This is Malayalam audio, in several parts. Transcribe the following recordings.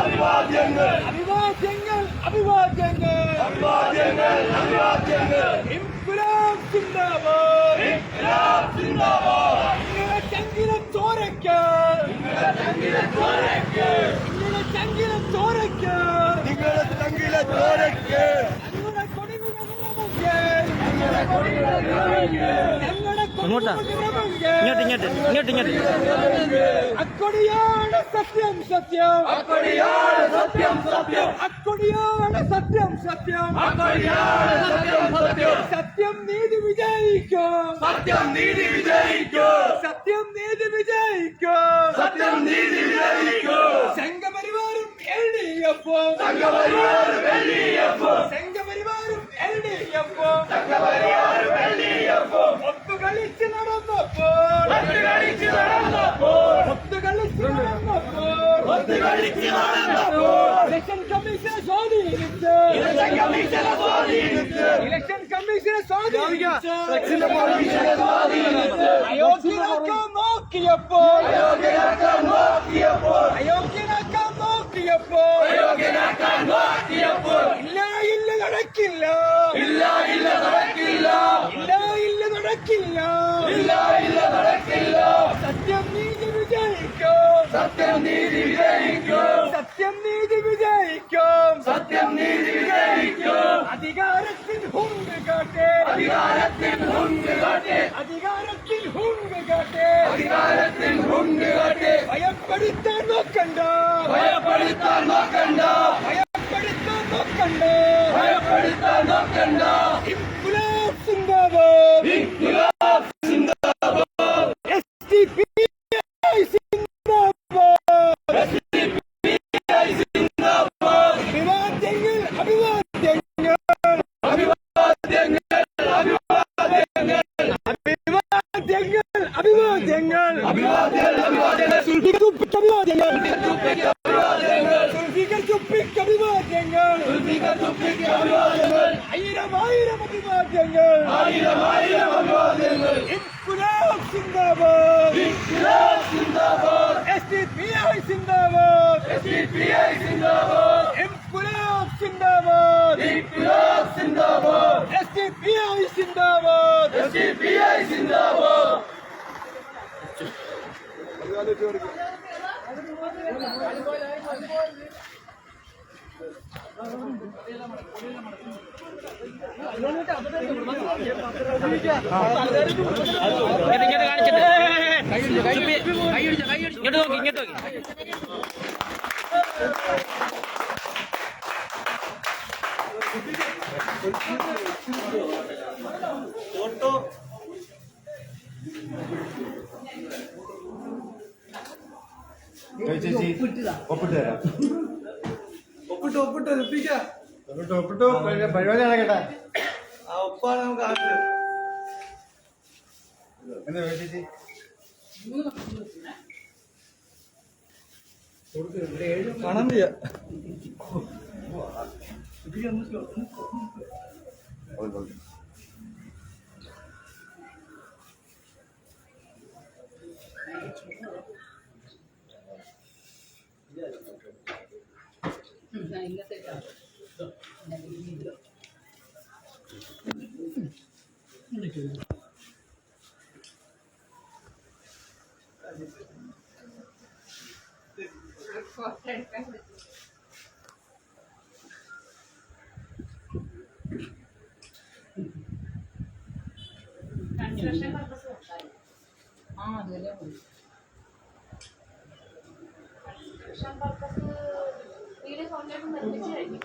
അഭിവാദ്യങ്ങൾ അഭിവാദ്യങ്ങൾ അഭിവാദ്യങ്ങൾ അഭിവാദ്യങ്ങൾ ഇൻകുലാബ് സിന്ദാബാദ് ഇൻക്ലാബ് സിന്ദാബാദ് നിങ്ങളെ ചങ്കിലെ ചോരയ്ക്ക് നിങ്ങളുടെ ചങ്കിലെ ചോരയ്ക്ക് നിങ്ങളെ ചങ്കിലെ ചോരയ്ക്ക് നിങ്ങളുടെ ചങ്കിലെ ചോരയ്ക്ക് ഞങ്ങളുടെ കൊടിയുടെ നിറമെങ്കിൽ നിങ്ങളുടെ കൊടിയുടെ നിറമെങ്കിൽ ഞങ്ങളുടെ അങ്ങോട്ടാ? ഇങ്ങോട്ട് ഇങ്ങോട്ട് ഇങ്ങോട്ട് ഇങ്ങോട്ട്. അക്കൊടിയാണ് സത്യം സത്യം. അക്കൊടിയാണ് സത്യം സത്യം. അക്കൊടിയാണ് സത്യം സത്യം. അക്കൊടിയാണ് സത്യം സത്യം. സത്യം നീതി വിജയിക്കും. സത്യം നീതി വിജയിക്കും. സത്യം നീതി വിജയിക്കും. സത്യം നീതി വിജയിക്കും. സംഘപരിവാരം എൽ ഡി എഫും. സംഘപരിവാർ ഇലക്ഷൻ കമ്മീഷനെ സ്വാധീനിച്ച് ഇലക്ഷൻ കമ്മീഷനെ സ്വാധീനിച്ച് ഇലക്ഷൻ കമ്മീഷനെ സ്വാധീനിച്ച് കമ്മീഷനെ സ്വാധീനിച്ച് അയോഗ്യനാക്കാൻ നോക്കിയപ്പോൾ അയോഗ്യനാക്കാൻ നോക്കിയപ്പോൾ അയോഗ്യനാക്കാൻ നോക്കിയപ്പോൾ. അയോഗ്യനാക്കാൻ നോക്കിയപ്പോൾ. ഇല്ല നടക്കില്ല. ഇല്ല ഇല്ല നടക്കില്ല. ഇല്ല ഇല്ല നടക്കില്ല. ഇല്ല ഇല്ല നടക്കില്ല. സത്യം നീതി വിജയിക്കോ. സത്യം നീതി വിജയിക്കോ. സത്യം നീതി വിജയിക്കും. അഭിവാദ്യങ്ങൾ അഭിവാദ്യങ്ങൾ അഭിവാദ്യങ്ങൾ അഭിവാദ്യങ്ങൾ അഭിവാദ്യങ്ങൾ അഭിവാദ്യങ്ങൾ അഭിവാദ്യങ്ങൾ സുൽഫിക്കർ അഭിവാദ്യങ്ങൾ സുൽഫിക്കർ ചുപ്പിക്ക് അഭിവാദ്യങ്ങൾ സുൽഫിക്കർ ചുപ്പിക്ക് അഭിവാദ്യങ്ങൾ ആയിരം ആയിരം അഭിവാദ്യങ്ങൾ ആയിരം ആയിരം അഭിവാദ്യങ്ങൾ ഇൻകുലാബ് സിന്ദാബാദ് ഇൻകുലാബ് സിന്ദാബാദ് എസ് സിന്ദാബാദ് എസ് സിന്ദാബാദ് ഇങ്ങോട്ട് നോക്കി ഇങ്ങോട്ട് നോക്കി. ചേച്ചി ഒപ്പിട്ട് തരാം. ഒപ്പിട്ട് ഒപ്പിട്ട് ഒപ്പിക്കാം. ഒപ്പിട്ട് ഒപ്പിട്ടു പരി- പരിപാടി നടക്കട്ടെ. ആ ഒപ്പാണ് നമുക്ക് ആവശ്യം എന്താ ചേച്ചി? പണം ചെയ്യാം. ഇന്നത്തെ കൺസ്ട്രക്ഷൻ പർപ്പസ് ആ അതുവരെ പോയി. കൺസ്ട്രക്ഷൻ പർപ്പസ് വീട് കോൺട്രാക്ട് നിർമ്മിച്ചു കഴിഞ്ഞു.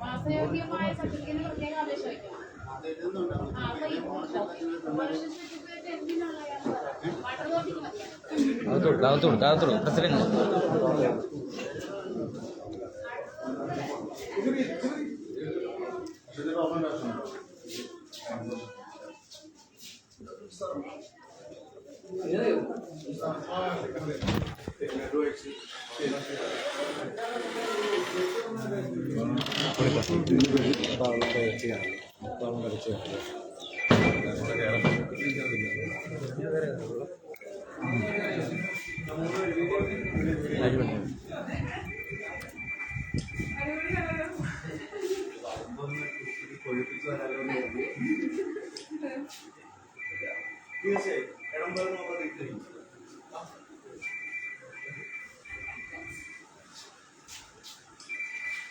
വാസയോഗ്യമായ സർട്ടിഫിക്കറ്റിന് പ്രത്യേക അപേക്ഷ വയ്ക്കണം. ആ അപ്പൊ ഈ അകത്തോട്ട് അകത്തോട്ട് പ്രസിഡന്റ്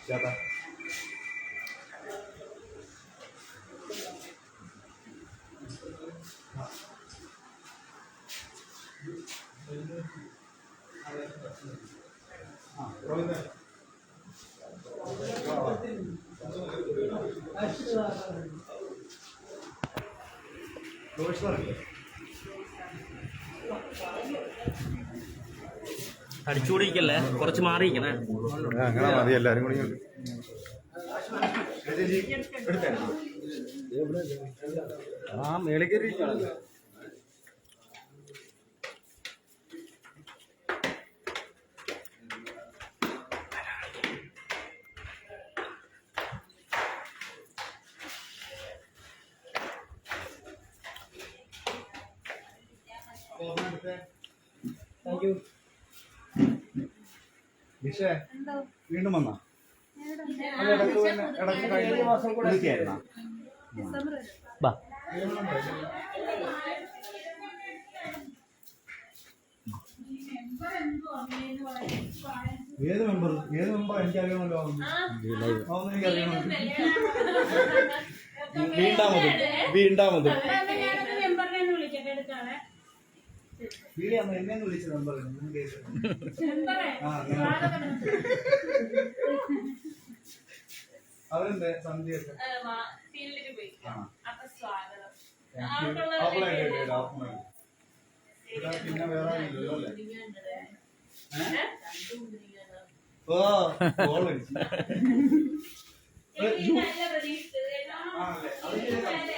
ചേട്ടാ. അടിച്ചുകൂടിക്കല്ലേ കുറച്ച് മാറിയിരിക്കണേ. അങ്ങനെ മതി എല്ലാരും കൂടി ആ മേളിൽ ഇരിക്കുകയാണല്ലോ. നിഷേ വീണ്ടും വന്നാ? ഇടയ്ക്ക് കഴിഞ്ഞ മാസം കൂടെ വിളിക്കായിരുന്നാ? ബാ. ഏത് മെമ്പർ? ഏത് മെമ്പർ എനിക്കറിയണമല്ലോ അതൊന്നും എനിക്കറിയണമല്ലോ വീണ്ടാമത് വീണ്ടാമത് വീടിയാമ്മ എന്നെ വിളിച്ച മെമ്പർ ആ അങ്ങനെ. അവരെന്താ സന്ധ്യയൊക്കെ ഫീൽഡിൽ പോയി ആപ്പിളായിട്ട് ആപ്പിളായിട്ട് ഇവിടെ പിന്നെ വേറെ അല്ലേ? ഓ ആണല്ലേ? അത്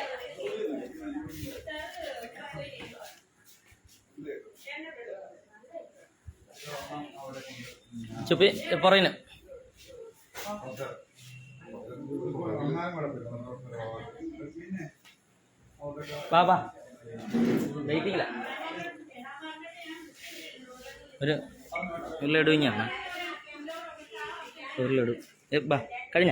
ചുപ്പി പറയുന്നു ബാബാ വാ വാ വെയിറ്റില്ല ഒരു ഒരു ലഡു ഇങ്ങനെ ഒരു ലഡു ഏ, ബാ കഴിഞ്ഞ